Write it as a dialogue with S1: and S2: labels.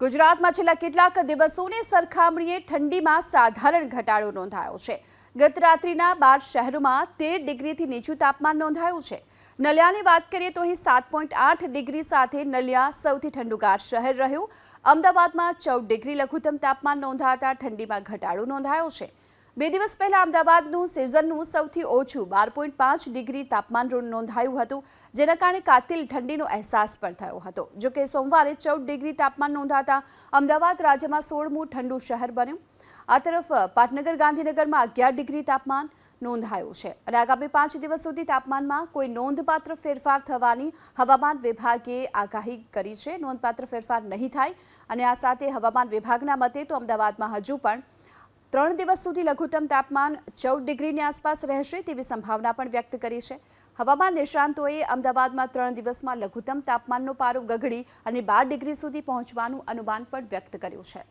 S1: ગુજરાતમાં છેલ્લા કેટલાક દિવસોની સરખામણીએ ઠંડીમાં સાધારણ ઘટાડો નોંધાયો છે. ગત રાત્રિના બાર શહેરોમાં તેર ડિગ્રીથી નીચું તાપમાન નોંધાયું છે. નલિયાની વાત કરીએ તો અહીં સાત પોઈન્ટ આઠ ડિગ્રી સાથે નલિયા સૌથી ઠંડુગાર શહેર રહ્યું. અમદાવાદમાં ચૌદ ડિગ્રી લઘુત્તમ તાપમાન નોંધાતા ઠંડીમાં ઘટાડો નોંધાયો છે. બે દિવસ પહેલા અમદાવાદનું સિઝનનું સૌથી ઓછું બાર પોઈન્ટ પાંચ ડિગ્રી તાપમાન નોંધાયું હતું, જેના કારણે કાતિલ ઠંડીનો અહેસાસ પણ થયો હતો. જો કે સોમવારે ચૌદ ડિગ્રી તાપમાન નોંધાતા અમદાવાદ રાજ્યમાં સોળમું ઠંડુ શહેર બન્યું. આ તરફ પાટનગર ગાંધીનગરમાં અગિયાર ડિગ્રી તાપમાન નોંધાયું છે અને આગામી પાંચ દિવસ સુધી તાપમાનમાં કોઈ નોંધપાત્ર ફેરફાર થવાની હવામાન વિભાગે આગાહી કરી છે. નોંધપાત્ર ફેરફાર નહીં થાય અને આ સાથે હવામાન વિભાગના મતે તો અમદાવાદમાં હજુ પણ ત્રણ દિવસ સુધી લઘુત્તમ તાપમાન ચૌદ ડિગ્રીની આસપાસ રહેશે તેવી સંભાવના પણ વ્યક્ત કરી છે. હવામાન નિષ્ણાંતોએ અમદાવાદમાં ત્રણ દિવસમાં લઘુત્તમ તાપમાનનો પારો ગગડી અને બાર ડિગ્રી સુધી પહોંચવાનું અનુમાન પણ વ્યક્ત કર્યું છે.